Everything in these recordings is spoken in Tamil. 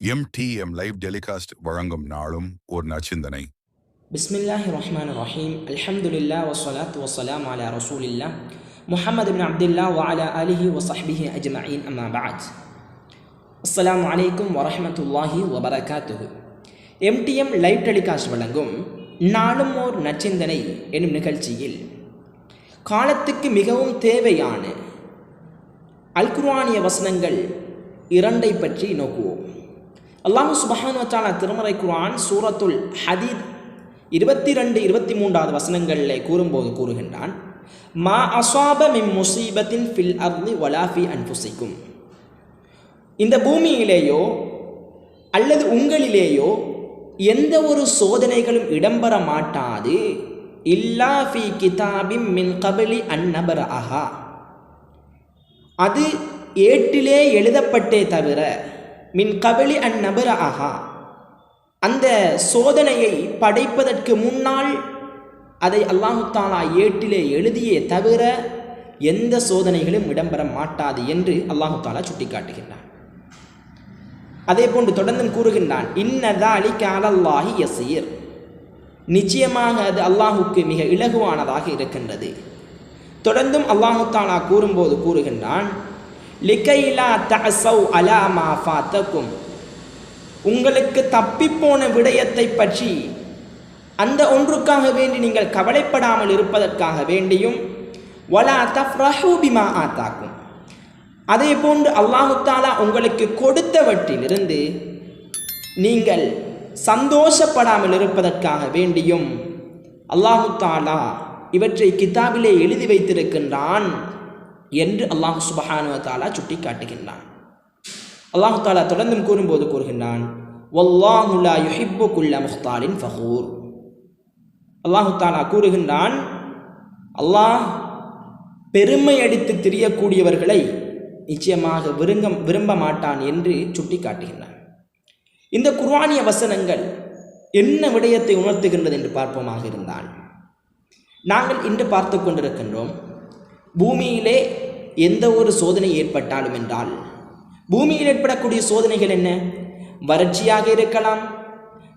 எம்டிஎம் லைவ் டெலிகாஸ்ட் வழங்கும் நாளும் ஒரு நச்சிந்தனை பிஸ்மில்லாஹி ரஹ்மான் ரஹீம் அல்ஹம்துலில்லா வசலாத் வசலாம் அலா ரசூலில்லா முஹம்மது பின் அப்துல்லா வாலா அலிஹி வசஹ்பிஹி அஜ்மயின் அம்மா பாத் அஸ்லாம் வலைக்கும் வரஹமத்துல்லாஹி வபரகாத்துஹு. எம்டிஎம் லைவ் டெலிகாஸ்ட் வழங்கும் நாளும் ஓர் நச்சிந்தனை என்னும் நிகழ்ச்சியில் காலத்துக்கு மிகவும் தேவையான அல்குர்வானிய வசனங்கள் இரண்டை பற்றி நோக்குவோம். அல்லாஹு சுபஹானுவச்சான திருமறை குரான் சூரத்துல் ஹதீத் இருபத்தி ரெண்டு இருபத்தி மூன்றாவது வசனங்களில் கூறும்போது கூறுகின்றான் மா அசாப மிம் முசீபத்தின் ஃபில் அர்லி வலாஃபி அன்புசிக்கும் இந்த பூமியிலேயோ அல்லது உங்களிலேயோ எந்த ஒரு சோதனைகளும் இடம்பெற மாட்டாது. இல்லா ஃபி கிதாபிம் மின் கபலி அந்நபர அஹா. அது ஏட்டிலே எழுதப்பட்டே தவிர மின் கபலி அந்நபர ஆஹா அந்த சோதனையை படைப்பதற்கு முன்னால் அதை அல்லாஹு தாலா ஏட்டிலே எழுதியே தவிர எந்த சோதனைகளும் இடம்பெற மாட்டாது என்று அல்லாஹு தாலா சுட்டிக்காட்டுகின்றான். அதே போன்று தொடர்ந்தும் கூறுகின்றான் இன்னதா அலி காலல்லாஹி யசீர். நிச்சயமாக அது அல்லாஹுக்கு மிக இலகுவானதாக இருக்கின்றது. தொடர்ந்தும் அல்லாஹு தாலா கூறும்போது கூறுகின்றான் லிகைலா தசௌ அலா மா ஃபாத்தக்கும் உங்களுக்கு தப்பிப்போன விடயத்தை பற்றி அந்த ஒன்றுக்காக வேண்டி நீங்கள் கவலைப்படாமல் இருப்பதற்காக வேண்டியும் வலா தஃப்ரஹு பிமா ஆத்தாக்கும். அதே போன்று அல்லாஹு தாலா உங்களுக்கு கொடுத்தவற்றிலிருந்து நீங்கள் சந்தோஷப்படாமல் இருப்பதற்காக வேண்டியும் அல்லாஹு தாலா இவற்றை கிதாபிலே எழுதி வைத்திருக்கின்றான். என்று அல்லாஹு சுபஹானுவ தாலா சுட்டி காட்டுகின்றான் அல்லாஹு தாலா தொடர்ந்தும் கூறும்போது கூறுகின்றான் வல்லாஹு யுஹிப்பு குல்ல முஹ்தாலின் ஃபஹூர் அல்லாஹு தாலா கூறுகின்றான் அல்லாஹ் பெருமை அடித்து திரியக்கூடியவர்களை நிச்சயமாக விருங்க விரும்ப மாட்டான் என்று சுட்டி காட்டுகின்றான் இந்த குர்வானிய வசனங்கள் என்ன விடயத்தை உணர்த்துகின்றது என்று பார்ப்போமாக இருந்தால் நாங்கள் இன்று பார்த்து கொண்டிருக்கின்றோம் பூமியிலே எந்த ஒரு சோதனை ஏற்பட்டாலும் என்றால் பூமியில் ஏற்படக்கூடிய சோதனைகள் என்ன? வறட்சியாக இருக்கலாம்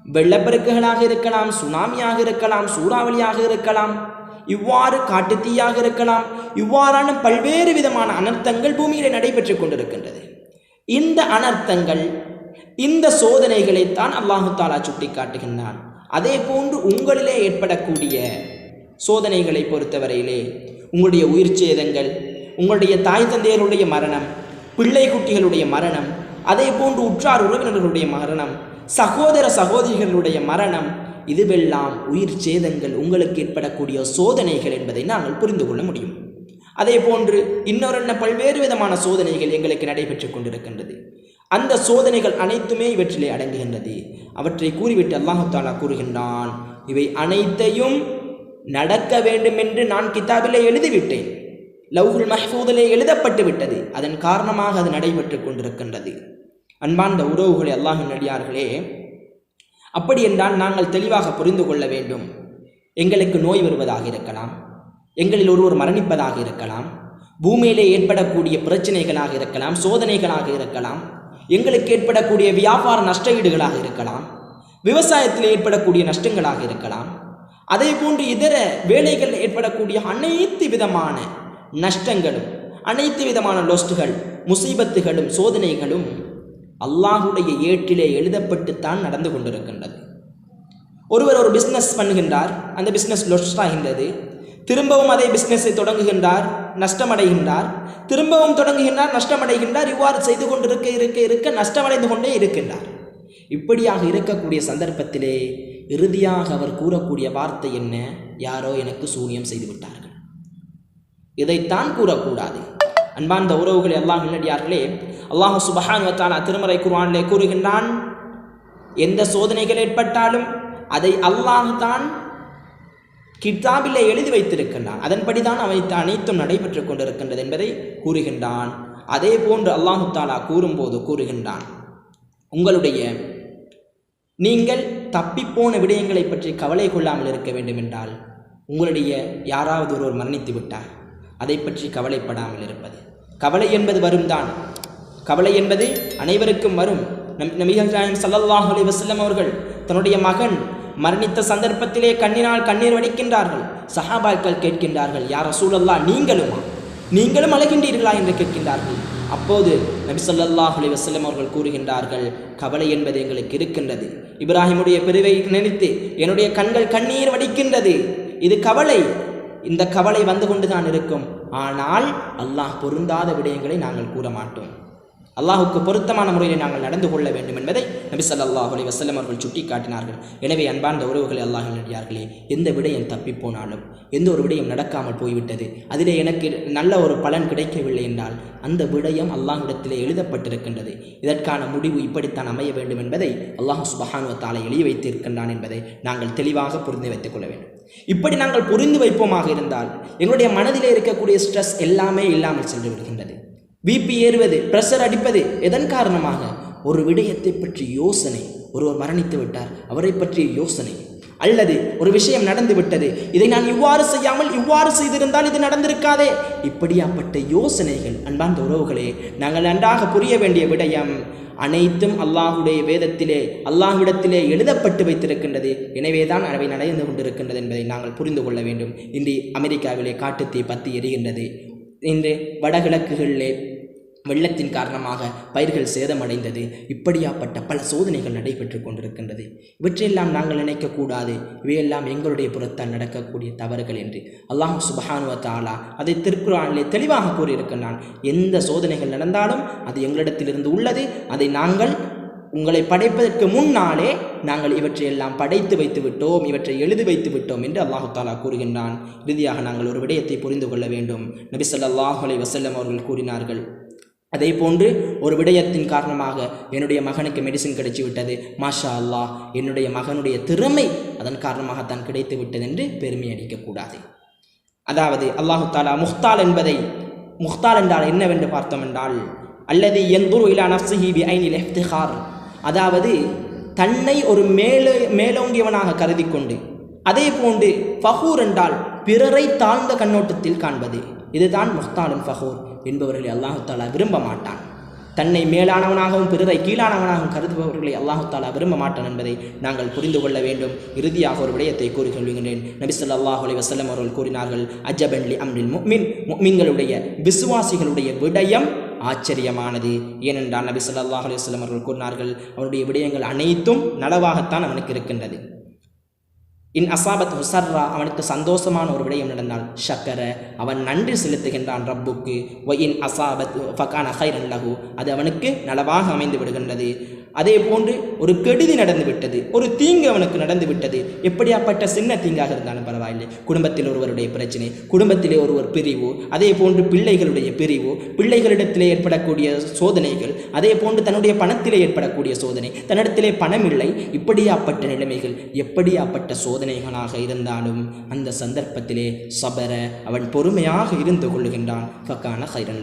வெள்ளப்பெருக்குகளாக இருக்கலாம் சுனாமியாக இருக்கலாம் சூறாவளியாக இருக்கலாம் இவ்வாறு காட்டுத்தீயாக இருக்கலாம் இவ்வாறான பல்வேறு விதமான அனர்த்தங்கள் பூமியில் நடைபெற்று கொண்டிருக்கின்றது. இந்த அனர்த்தங்கள் இந்த சோதனைகளைத்தான் அல்லாஹு தாலா சுட்டி காட்டுகின்றான் அதே போன்று உங்களிலே ஏற்படக்கூடிய சோதனைகளை பொறுத்தவரையிலே உங்களுடைய உயிர் சேதங்கள் உங்களுடைய தாய் தந்தையருடைய மரணம் பிள்ளை குட்டிகளுடைய மரணம் அதே போன்று உற்றார் உறவினர்களுடைய மரணம் சகோதர சகோதரிகளுடைய மரணம் இதுவெல்லாம் உயிர் சேதங்கள் உங்களுக்கு ஏற்படக்கூடிய சோதனைகள் என்பதை நாங்கள் புரிந்து கொள்ள முடியும். அதே போன்று இன்னொரு என்ன பல்வேறு விதமான சோதனைகள் எங்களுக்கு நடைபெற்று கொண்டிருக்கின்றது. அந்த சோதனைகள் அனைத்துமே இவற்றிலே அடங்குகின்றது. அவற்றை கூறிவிட்டு அல்லாஹு தாலா கூறுகின்றான் இவை அனைத்தையும் நடக்க வேண்டும் என்று நான் கிதாபிலே எழுதிவிட்டேன். லவ்ஹுல் மஹ்பூதிலே எழுதப்பட்டு விட்டது. அதன் காரணமாக அது நடைபெற்று கொண்டிருக்கின்றது. அன்பார்ந்த உறவுகளை அல்லாஹின் நடிகார்களே அப்படி என்றால் நாங்கள் தெளிவாக புரிந்து கொள்ள வேண்டும். எங்களுக்கு நோய் வருவதாக இருக்கலாம். எங்களில் ஒருவர் மரணிப்பதாக இருக்கலாம். பூமியிலே ஏற்படக்கூடிய பிரச்சனைகளாக இருக்கலாம். சோதனைகளாக இருக்கலாம். எங்களுக்கு ஏற்படக்கூடிய வியாபார நஷ்டஈடுகளாக இருக்கலாம். விவசாயத்தில் ஏற்படக்கூடிய நஷ்டங்களாக இருக்கலாம். அதே போன்று இதர வேலைகள் ஏற்படக்கூடிய அனைத்து விதமான நஷ்டங்களும் அனைத்து விதமான லொஸ்டுகள் முசீபத்துகளும் சோதனைகளும் அல்லாஹுடைய ஏட்டிலே எழுதப்பட்டுத்தான் நடந்து கொண்டிருக்கின்றது. ஒருவர் ஒரு பிஸ்னஸ் பண்ணுகின்றார் அந்த பிஸ்னஸ் லொஸ்ட் ஆகின்றது திரும்பவும் அதே பிஸ்னஸை தொடங்குகின்றார் நஷ்டமடைகின்றார். திரும்பவும் தொடங்குகின்றார் நஷ்டமடைகின்றார் இவ்வாறு செய்து கொண்டிருக்க இருக்க இருக்க நஷ்டமடைந்து கொண்டே இருக்கின்றார். இப்படியாக இருக்கக்கூடிய சந்தர்ப்பத்திலே இறுதியாக அவர் கூறக்கூடிய வார்த்தை என்ன? யாரோ எனக்கு சூனியம் செய்து விட்டார்கள். இதைத்தான் கூறக்கூடாது. அன்பார்ந்த உறவுகள் எல்லாம் நல்லடியார்களே அல்லாஹு சுபஹான் வத்தாலா திருமறை குர்ஆனிலே கூறுகின்றான் எந்த சோதனைகள் ஏற்பட்டாலும் அதை அல்லாஹ் தான் கிட்டாபிலே எழுதி வைத்திருக்கின்றான். அதன்படிதான் அவை அனைத்தும் நடைபெற்று கொண்டிருக்கின்றது என்பதை கூறுகின்றான். அதே போன்று அல்லாஹு தாலா கூறும்போது கூறுகின்றான் உங்களுடைய நீங்கள் தப்பிப்போன விடயங்களை பற்றி கவலை கொள்ளாமல் இருக்க வேண்டும் என்றால் உங்களுடைய யாராவது ஒருவர் மரணித்து விட்டார். அதை பற்றி கவலைப்படாமல் இருப்பது. கவலை என்பது வரும் தான். கவலை என்பது அனைவருக்கும் வரும். நம் நபிகள் நாயகம் ஸல்லல்லாஹு அலைஹி வஸல்லம் அவர்கள் தன்னுடைய மகன் மரணித்த சந்தர்ப்பத்திலே கண்ணினால் கண்ணீர் வடிக்கின்றார்கள். சஹாபாக்கள் கேட்கின்றார்கள் யார் சூழல்லா நீங்களுமா? நீங்களும் அழகின்றீர்களா? என்று கேட்கின்றார்கள். அப்போது நபி ஸல்லல்லாஹு அலைஹி அவர்கள் கூறுகின்றார்கள் கவலை என்பது எங்களுக்கு இருக்கின்றது. இப்ராஹிமுடைய பிரிவை நினைத்து என்னுடைய கண்கள் கண்ணீர் வடிக்கின்றது. இது கவலை. இந்த கவலை வந்து கொண்டுதான் இருக்கும். ஆனால் அல்லாஹ் பொருந்தாத விடயங்களை நாங்கள் கூற மாட்டோம் அல்லாஹுக்கு பொருத்தமான முறையில் நாங்கள் நடந்து கொள்ள வேண்டும் என்பதை நபி சல்லாஹ் அலி வசல்லம் அவர்கள் சுட்டி காட்டினார்கள் எனவே அன்பார்ந்த உறவுகளை அல்லாஹ் நடிகார்களே எந்த விடயம் தப்பிப்போனாலும் எந்த ஒரு விடயம் நடக்காமல் போய்விட்டது அதிலே எனக்கு நல்ல ஒரு பலன் கிடைக்கவில்லை என்றால் அந்த விடயம் அல்லாஹ்விடத்திலே எழுதப்பட்டிருக்கின்றது. இதற்கான முடிவு இப்படித்தான் அமைய வேண்டும் என்பதை அல்லாஹ் சுபஹானுவ தாலை எழுதி வைத்திருக்கின்றான் என்பதை நாங்கள் தெளிவாக புரிந்து வைத்துக் கொள்ள வேண்டும். இப்படி நாங்கள் புரிந்து வைப்போமாக இருந்தால் எங்களுடைய மனதிலே இருக்கக்கூடிய ஸ்ட்ரெஸ் எல்லாமே இல்லாமல் சென்று விடுகின்றது. பிபி ஏறுவது ப்ரெஷர் அடிப்பது எதன் காரணமாக? ஒரு விடயத்தை பற்றி யோசனை. ஒருவர் மரணித்து விட்டார். அவரை பற்றிய யோசனை. அல்லது ஒரு விஷயம் நடந்து விட்டது. இதை நான் இவ்வாறு செய்யாமல் இவ்வாறு செய்திருந்தால் இது நடந்திருக்காதே. இப்படியாப்பட்ட யோசனைகள் அன்பார்ந்த உறவுகளே நாங்கள் நன்றாக புரிய வேண்டிய விடயம் அனைத்தும் அல்லாஹுடைய வேதத்திலே அல்லாஹ்விடத்திலே எழுதப்பட்டு வைத்திருக்கின்றது. எனவேதான் அவை நடந்து கொண்டிருக்கின்றது என்பதை நாங்கள் புரிந்து கொள்ள வேண்டும். இன்று அமெரிக்காவிலே காட்டுத்தீ பற்றி எரிகின்றது. இன்று வடகிழக்குகளிலே வெள்ளத்தின் காரணமாக பயிர்கள் சேதமடைந்தது. இப்படியாப்பட்ட பல சோதனைகள் நடைபெற்று கொண்டிருக்கின்றது. இவற்றையெல்லாம் நாங்கள் நினைக்கக்கூடாது இவையெல்லாம் எங்களுடைய புறத்தால் நடக்கக்கூடிய தவறுகள் என்று அல்லாஹ் சுபஹானுவ தாலா அதை திருக்குறானிலே தெளிவாக கூறியிருக்கின்றான் எந்த சோதனைகள் நடந்தாலும் அது எங்களிடத்திலிருந்து உள்ளது. அதை நாங்கள் உங்களை படைப்பதற்கு முன்னாலே நாங்கள் இவற்றையெல்லாம் படைத்து வைத்து விட்டோம் இவற்றை எழுதி வைத்து விட்டோம் என்று அல்லாஹு தாலா கூறுகின்றான். இறுதியாக நாங்கள் ஒரு விடயத்தை புரிந்து கொள்ள வேண்டும். நபி ஸல்லல்லாஹு அலைஹி அவர்கள் கூறினார்கள். அதே போன்று ஒரு விடயத்தின் காரணமாக என்னுடைய மகனுக்கு மெடிசின் கிடைச்சி விட்டது மாஷா அல்லாஹ் என்னுடைய மகனுடைய திறமை அதன் காரணமாகத்தான் கிடைத்து விட்டது என்று பெருமை அடிக்கக்கூடாது அதாவது அல்லாஹு தாலா முஹ்தால் என்பதை முஹ்தால் என்றால் என்னவென்று பார்த்தோம் என்றால் அல்லது எந்தூர் இலா நஃப்சிஹி பி ஐனில் இஃப்திஹார். அதாவது தன்னை ஒரு மேலே மேலோங்கியவனாக கருதி கொண்டு அதே போன்று ஃபஹூர் என்றால் பிறரை தாழ்ந்த கண்ணோட்டத்தில் காண்பது. இதுதான் முஹ்தாலும் ஃபஹூர் என்பவர்களை அல்லாஹுத்தாலா விரும்ப மாட்டான். தன்னை மேலானவனாகவும் பிறரை கீழானவனாகவும் கருதுபவர்களை அல்லாஹுத்தாலா விரும்ப மாட்டான் என்பதை நாங்கள் புரிந்து கொள்ள வேண்டும். இறுதியாக ஒரு விடயத்தை கூறி சொல்லுகின்றேன் நபி ஸல்லல்லாஹு அலைஹி வஸல்லம் அவர்கள் கூறினார்கள் அஜபன்லி அம்ரில் முக்மின் முக்மின்களுடைய விசுவாசிகளுடைய விடயம் ஆச்சரியமானது. ஏனென்றால் நபி ஸல்லல்லாஹு அலைஹி அவர்கள் கூறினார்கள் அவருடைய விடயங்கள் அனைத்தும் நலவாகத்தான் அவனுக்கு இருக்கின்றது. இன் அசாபத் ஹுசர்ரா அவனுக்கு சந்தோஷமான ஒரு விடயம் நடந்தால் ஷக்கர அவன் நன்றி செலுத்துகின்றான் ரப்புக்கு. ஒ இன் அசாபத் ஃபகான ஹைரன் லஹு அது அவனுக்கு நலவாக அமைந்து விடுகின்றது. அதே போன்று ஒரு கெடுதி நடந்து விட்டது ஒரு தீங்கு அவனுக்கு நடந்து விட்டது. எப்படியாப்பட்ட சின்ன தீங்காக இருந்தாலும் பரவாயில்லை. குடும்பத்தில் ஒருவருடைய பிரச்சனை குடும்பத்திலே ஒருவர் பிரிவு அதே போன்று பிள்ளைகளுடைய பிரிவு பிள்ளைகளிடத்திலே ஏற்படக்கூடிய சோதனைகள் அதே போன்று தன்னுடைய பணத்திலே ஏற்படக்கூடிய சோதனை தன்னிடத்திலே பணம் இல்லை இப்படியாப்பட்ட நிலைமைகள் எப்படியாப்பட்ட சோதனைகளாக இருந்தாலும் அந்த சந்தர்ப்பத்திலே சபர அவன் பொறுமையாக இருந்து கொள்ளுகின்றான். ஃபக்கான ஹைரன்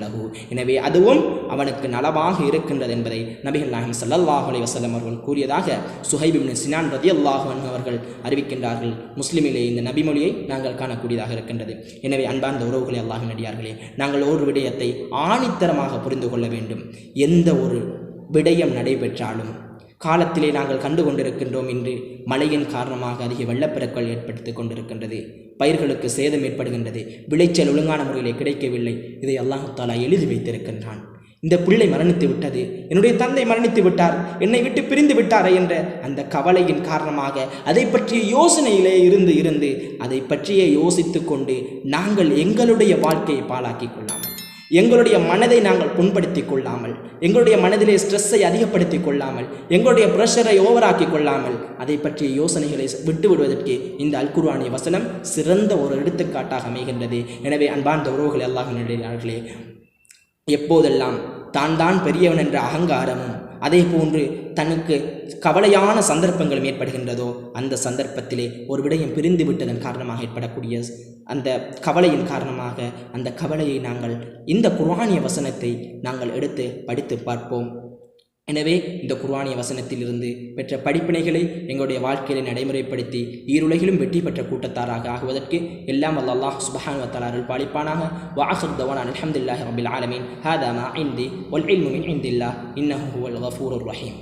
எனவே அதுவும் அவனுக்கு நலவாக இருக்கின்றது என்பதை நபிகள் நாயகம் ஸல்லல்லாஹு அலைஹி அவர்கள் கூறியதாக சுஹைப் சினான் ரதியல்லாஹு அல்லாஹன் அவர்கள் அறிவிக்கின்றார்கள். முஸ்லிமிலே இந்த நபிமொழியை நாங்கள் காணக்கூடியதாக இருக்கின்றது. எனவே அன்பார்ந்த உறவுகளை அல்லாஹ் நடிகார்களே நாங்கள் ஒரு விடயத்தை ஆணித்தரமாக புரிந்து கொள்ள வேண்டும். எந்த ஒரு விடயம் நடைபெற்றாலும் காலத்திலே நாங்கள் கண்டு கொண்டிருக்கின்றோம் இன்று. மழையின் காரணமாக அதிக வெள்ளப்பெருக்கள் ஏற்படுத்தி கொண்டிருக்கின்றது. பயிர்களுக்கு சேதம் ஏற்படுகின்றது. விளைச்சல் ஒழுங்கான முறையிலே கிடைக்கவில்லை. இதை அல்லாஹாலா எழுதி வைத்திருக்கின்றான். இந்த பிள்ளை மரணித்து விட்டது. என்னுடைய தந்தை மரணித்து விட்டார். என்னை விட்டு பிரிந்து விட்டாரே என்ற அந்த கவலையின் காரணமாக அதை பற்றிய யோசனையிலே இருந்து இருந்து அதை பற்றியே யோசித்து கொண்டு நாங்கள் எங்களுடைய வாழ்க்கையை பாழாக்கிக் கொள்ளலாம். எங்களுடைய மனதை நாங்கள் புண்படுத்தி கொள்ளாமல் எங்களுடைய மனதிலே ஸ்ட்ரெஸ்ஸை அதிகப்படுத்தி கொள்ளாமல் எங்களுடைய ப்ரெஷரை ஓவராக்கி கொள்ளாமல் அதை பற்றிய யோசனைகளை விட்டு விடுவதற்கு இந்த அல்குர்வானிய வசனம் சிறந்த ஒரு எடுத்துக்காட்டாக அமைகின்றது. எனவே அன்பார்ந்த உறவுகள் அல்லாஹ் நிலையார்களே எப்போதெல்லாம் தான் தான் பெரியவன் என்ற அகங்காரமும் அதே போன்று தனக்கு கவலையான சந்தர்ப்பங்களும் ஏற்படுகின்றதோ அந்த சந்தர்ப்பத்திலே ஒரு விடயம் பிரிந்து விட்டதன் காரணமாக ஏற்படக்கூடிய அந்த கவலையின் காரணமாக அந்த கவலையை நாங்கள் இந்த குர்வானிய வசனத்தை நாங்கள் எடுத்து படித்து பார்ப்போம். எனவே இந்த குர்வானிய வசனத்திலிருந்து பெற்ற படிப்பினைகளை எங்களுடைய வாழ்க்கையில நடைமுறைப்படுத்தி ஈருலகிலும் வெற்றி பெற்ற கூட்டத்தாராக ஆகுவதற்கு எல்லாம் வல்ல அல்லாஹ் சுபஹான் வ பாலிப்பானாக. வ ஆஹிர் தவானா அல்ஹம்துலில்லாஹி ரப்பில் ஆலமீன். ஹாதா மா இன்தி வல் இல்மு இன்னஹு ரஹீம்.